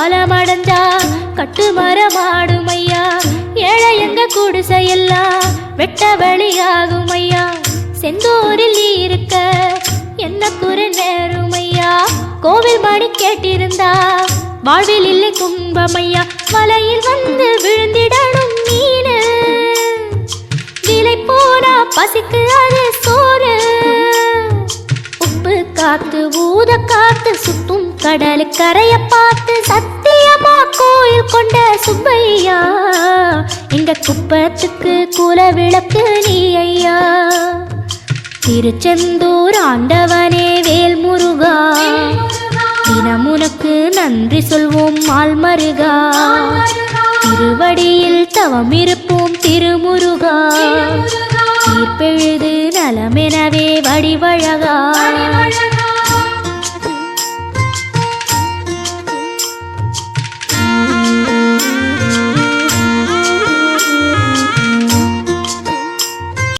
கொஞ்சம் கட்டு மரமாடும் ஐயா ஏழை எங்க குடிசையெல்லாம் வெட்ட வெளியாகும் ஐயா செந்தூரில் இருக்க என்ன குறை நேரும் ஐயா கோவில் மணி கேட்டிருந்தா வாழ்வில் இல்லை கும்பமையா மலையில் வந்து விழுந்திடணும் மீனு விலை போனா பசிக்கு அது சோறு. உப்பு காத்து ஊத காத்து சுத்தும் கடலு கரைய பார்த்து சத்தியமா கோயில் கொண்ட சுப்பையா? எங்க குப்பத்துக்கு குல விளக்கு நீ ஐயா. திருச்செந்தூர் ஆண்டவனே வேல் முருகா தினமுனக்கு நன்றி சொல்வோம் மால்மருகா திருவடியில் தவம் இருப்போம் திருமுருகா. தீர்ப்பெழுது நலமெனவே வடிவழகா.